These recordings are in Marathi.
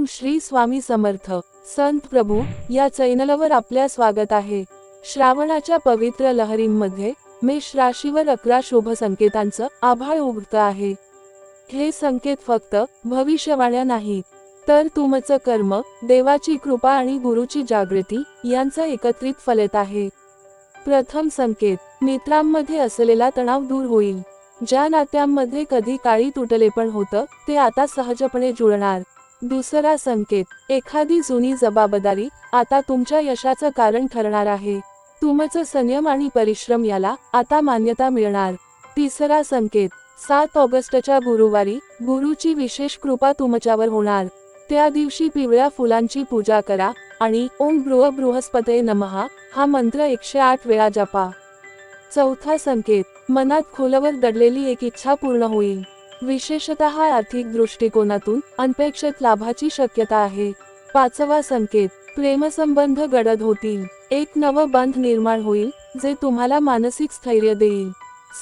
ओम श्री स्वामी समर्थ. संत प्रभू या चॅनलवर आपल्या स्वागत आहे. श्रावणाच्या पवित्र लहरींमध्ये मेष राशीवर अकरा शुभ संकेतांचं आभाळ उघडत आहे. हे संकेत फक्त भविष्यवाण्या नाहीत तर तुमचं कर्म देवाची कृपा आणि गुरुची जागृती यांचं एकत्रित फलित आहे. प्रथम संकेत मित्रांमध्ये असलेला तणाव दूर होईल. ज्या नात्यांमध्ये कधी काळी तुटले पण होतं ते आता सहजपणे जुळणार. दुसरा संकेत एखादी जुनी जबाबदारी आता तुमच्या यशाचं कारण ठरणार आहे. तुमचं संयम आणि परिश्रम याला आता मान्यता मिळणार. तिसरा संकेत सात ऑगस्टच्या गुरुवारी गुरुची विशेष कृपा तुमच्यावर होणार. त्या दिवशी पिवळ्या फुलांची पूजा करा आणि ओम गृह बृहस्पते नमहा हा मंत्र एकशे आठ वेळा जपा. चौथा संकेत मनात खोलवर दडलेली एक इच्छा पूर्ण होईल. विशेषतः आर्थिक दृष्टिकोनातून अनपेक्षित लाभाची शक्यता आहे. पाचवा संकेत प्रेमसंबंध गडद होतील. एक नवं बंध निर्माण होईल जे तुम्हाला मानसिक स्थैर्य देईल.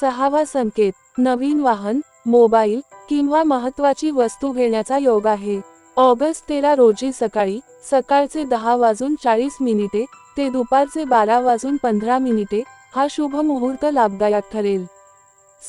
सहावा संकेत नवीन वाहन मोबाईल किंवा महत्वाची वस्तू घेण्याचा योग आहे. ऑगस्ट तेरा रोजी सकाळी सकाळचे दहा वाजून चाळीस मिनिटे ते दुपारचे बारा वाजून पंधरा मिनिटे हा शुभ मुहूर्त लाभदायक ठरेल.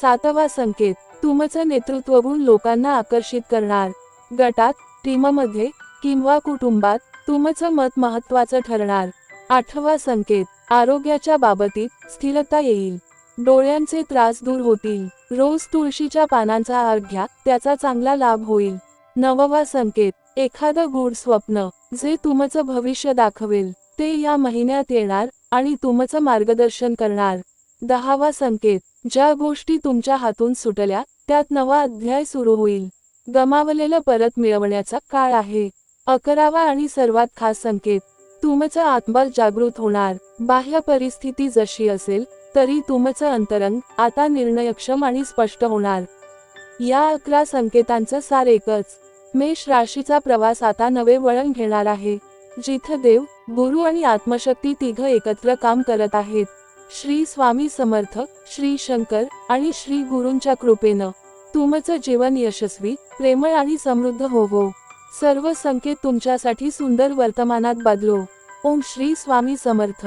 सातवा संकेत तुमचं नेतृत्वगुण लोकांना आकर्षित करणार. गटात टीममध्ये किंवा कुटुंबात तुमचं मत महत्वाचं ठरणार. आठवा संकेत आरोग्याच्या बाबतीत स्थिरता येईल. डोळ्यांचे त्रास दूर होतील. रोज तुळशीच्या पानांचा आहार घ्या त्याचा चांगला लाभ होईल. नववा संकेत एखादं गूढ स्वप्न जे तुमचं भविष्य दाखवेल ते या महिन्यात येणार आणि तुमचं मार्गदर्शन करणार. दहावा संकेत. ज्या गोष्टी तुमच्या हातून सुटल्या त्यात नवा अध्याय सुरू होईल. गमावलेलं परत मिळवण्याचा काळ आहे. अकरावा आणि सर्वात खास संकेत. तुमचं आत्मा जागृत होणार. बाह्य परिस्थिती जशी असेल तरी तुमचं अंतरंग आता निर्णयक्षम आणि स्पष्ट होणार. या अकरा संकेतांचं सार एकच. मेष राशीचा प्रवास आता नवे वळण घेणार आहे. जिथं देव गुरु आणि आत्मशक्ती तिघ एकत्र काम करत आहेत. श्री स्वामी समर्थ श्री शंकर आणि श्री गुरूंच्या कृपेनं तुमचं जीवन यशस्वी प्रेमळ आणि समृद्ध होवो. सर्व संकेत तुमच्यासाठी सुंदर वर्तमानात बदलो. ओम श्री स्वामी समर्थ.